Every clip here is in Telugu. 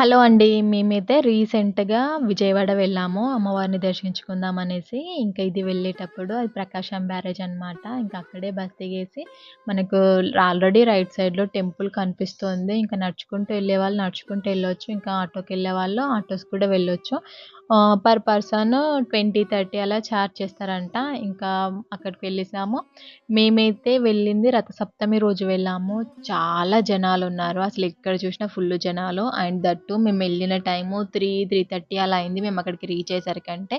హలో అండి. మేమైతే రీసెంట్‌గా విజయవాడ వెళ్ళాము. అమ్మవారిని దర్శించుకుందాం అనేసి. ఇంకా ఇది వెళ్ళేటప్పుడు అది ప్రకాశం బ్యారేజ్ అనమాట. ఇంకా అక్కడే బస్ దిగేసి మనకు ఆల్రెడీ రైట్ సైడ్‌లో టెంపుల్ కనిపిస్తుంది. ఇంకా నడుచుకుంటూ వెళ్ళే వాళ్ళు నడుచుకుంటూ వెళ్ళొచ్చు. ఇంకా ఆటోకి వెళ్ళేవాళ్ళు ఆటోస్ కూడా వెళ్ళొచ్చు. పర్ పర్సన్ 20, 30 అలా చార్జ్ చేస్తారంట. ఇంకా అక్కడికి వెళ్ళేసాము. మేమైతే వెళ్ళింది రథసప్తమి రోజు వెళ్ళాము. చాలా జనాలు ఉన్నారు అసలు ఎక్కడ చూసినా ఫుల్ జనాలు. అండ్ దట్ టూ మేము వెళ్ళిన టైము 3, 3:30 అలా అయింది మేము అక్కడికి రీచ్ అయ్యేసరికంటే.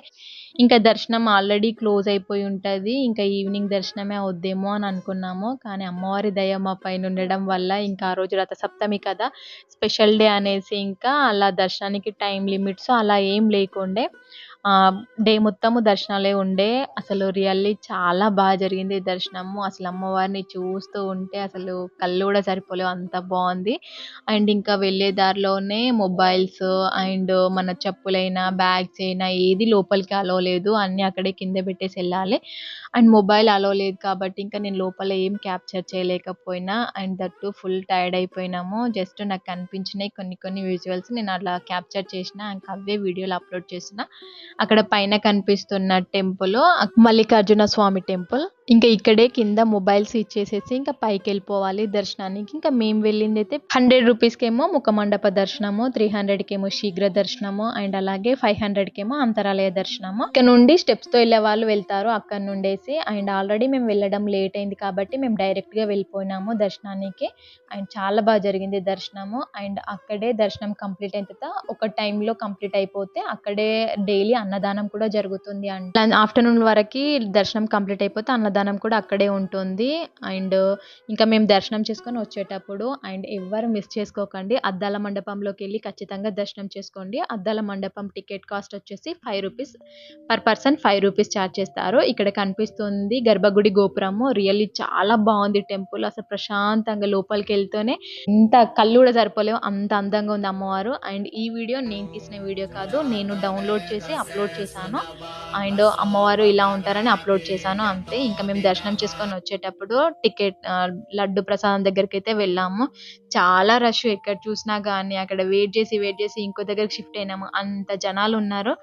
ఇంకా దర్శనం ఆల్రెడీ క్లోజ్ అయిపోయి ఉంటుంది ఇంకా ఈవినింగ్ దర్శనమే అవుద్దేమో అని అనుకున్నాము. కానీ అమ్మవారి దయ మా పైన ఉండడం వల్ల ఇంకా ఆ రోజు రథసప్తమి కదా! స్పెషల్ డే అనేసి ఇంకా అలా దర్శనానికి టైం లిమిట్స్ అలా ఏం లేకుండే. డే మొత్తము దర్శనాలే ఉండే. అసలు రియల్లీ చాలా బాగా జరిగింది దర్శనము. అసలు అమ్మవారిని చూస్తూ ఉంటే అసలు కళ్ళు కూడా సరిపోలేవు అంత బాగుంది అండ్ ఇంకా వెళ్ళే దారిలోనే మొబైల్స్ అండ్ మన చెప్పులైనా, బ్యాగ్స్ అయినా ఏది లోపలికి అలో లేదు. అన్నీ అక్కడే కింద పెట్టేసి వెళ్ళాలి అండ్ మొబైల్ అలో లేదు కాబట్టి ఇంకా నేను లోపల ఏం క్యాప్చర్ చేయలేకపోయినా. అండ్ దట్టు ఫుల్ టైర్డ్ అయిపోయినాము. జస్ట్ నాకు కనిపించినాయి కొన్ని కొన్ని విజువల్స్ నేను అలా క్యాప్చర్ చేసిన. ఇంకా అవే వీడియోలు అప్‌లోడ్ చేసిన. అక్కడ పైన కనిపిస్తున్న టెంపుల్ మల్లికార్జున స్వామి టెంపుల్. ఇంకా ఇక్కడే కింద మొబైల్స్ ఇచ్చేసేసి ఇంకా పైకెళ్ళిపోవాలి దర్శనానికి. ఇంకా మేము వెళ్ళిందైతే 100 రూపీస్‌కేమో ముఖమండప దర్శనము, 300కేమో శీఘ్ర దర్శనము అండ్ అలాగే 500కేమో అంతరాలయ దర్శనము. ఇక్కడ నుండి స్టెప్స్‌తో వెళ్ళే వాళ్ళు వెళ్తారు అక్కడ నుండేసి. అండ్ ఆల్రెడీ మేము వెళ్ళడం లేట్ అయింది కాబట్టి మేము డైరెక్ట్‌గా వెళ్ళిపోయినాము దర్శనానికి. అండ్ చాలా బాగా జరిగింది దర్శనము. అండ్ అక్కడే దర్శనం కంప్లీట్ అయిన తర్వాత ఒక టైంలో కంప్లీట్ అయిపోతే అక్కడే డైలీ అన్నదానం కూడా జరుగుతుంది అండ్ ఆఫ్టర్‌నూన్ వరకు దర్శనం కంప్లీట్ అయిపోతే అన్నదానం కూడా అక్కడే ఉంటుంది. అండ్ ఇంకా మేము దర్శనం చేసుకొని వచ్చేటప్పుడు అండ్ ఎవ్వరు మిస్ చేసుకోకండి. అద్దాల మండపంలోకి వెళ్ళి ఖచ్చితంగా దర్శనం చేసుకోండి. అద్దాల మండపం టికెట్ కాస్ట్ వచ్చేసి five rupees. Per person five rupees charge చేస్తారు. ఇక్కడ కనిపిస్తుంది గర్భగుడి గోపురము. రియల్లీ చాలా బాగుంది టెంపుల్. అసలు ప్రశాంతంగా లోపలికి వెళ్తూనే ఎంత కళ్ళు కూడా సరిపోలేవు అంత అందంగా ఉంది అమ్మవారు. అండ్ ఈ వీడియో నేను తీసిన వీడియో కాదు. నేను డౌన్‌లోడ్ చేసి అప్‌లోడ్ చేశాను. అండ్ అమ్మవారు ఇలా ఉంటారని అప్‌లోడ్ చేశాను అంతే. ఇంకా మేము దర్శనం చేసుకొని వచ్చేటప్పుడు టికెట్ లడ్డు ప్రసాదం దగ్గరికైతే వెళ్ళాము. చాలా రష్ ఎక్కడ చూసినా గానీ అక్కడ వెయిట్ చేసి వెయిట్ చేసి ఇంకో దగ్గరికి షిఫ్ట్ అయినాము. అంత జనాలున్నారు.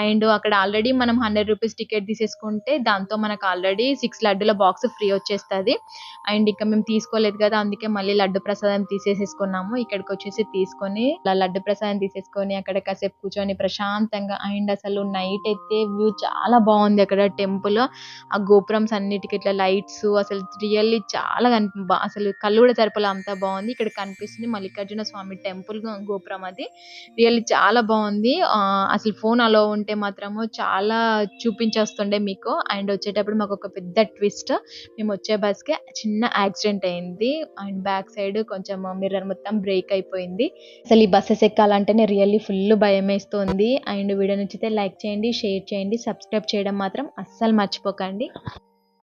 అండ్ అక్కడ ఆల్రెడీ మనం 100 రూపీస్ టికెట్ తీసేసుకుంటే దాంతో మనకు ఆల్రెడీ 6 లడ్డుల బాక్స్ ఫ్రీ వచ్చేస్తది. అండ్ ఇక మేము తీసుకోలేదు కదా! అందుకే మళ్ళీ లడ్డు ప్రసాదం తీసేసేసుకున్నాము. ఇక్కడికొచ్చేసి తీసుకొని అలా లడ్డు ప్రసాదం తీసేసుకొని అక్కడ కాసేపు కూర్చొని ప్రశాంతంగా అండ్ అసలు నైట్ అయితే వ్యూ చాలా బావుంది అక్కడ టెంపుల్. ఆ గోపురమ్స్ అన్నిటికి ఇట్లా లైట్స్ అసలు రియల్లీ చాలా కనిపి అసలు కళ్ళు కూడా సరిపోలే అంత బాగుంది ఇక్కడ కనిపిస్తుంది మల్లికార్జున స్వామి టెంపుల్ గోపురం అది. రియల్లీ చాలా బాగుంది అసలు ఫోన్ అలో ఉంటే మాత్రము చాలా చూపించేస్తుండే మీకు. అండ్ వచ్చేటప్పుడు మాకు ఒక పెద్ద ట్విస్ట్ మేము వచ్చే బస్‌కి చిన్న యాక్సిడెంట్ అయింది. అండ్ బ్యాక్ సైడ్ కొంచెం మిర్రర్ మొత్తం బ్రేక్ అయిపోయింది. అసలు ఈ బస్సెస్ ఎక్కాలంటేనే రియల్లీ ఫుల్ భయమేస్తుంది. అండ్ వీడియో నచ్చితే లైక్ చేయండి, షేర్ చేయండి, సబ్స్క్రైబ్ చేయడం మాత్రం అస్సలు మర్చిపోకండి.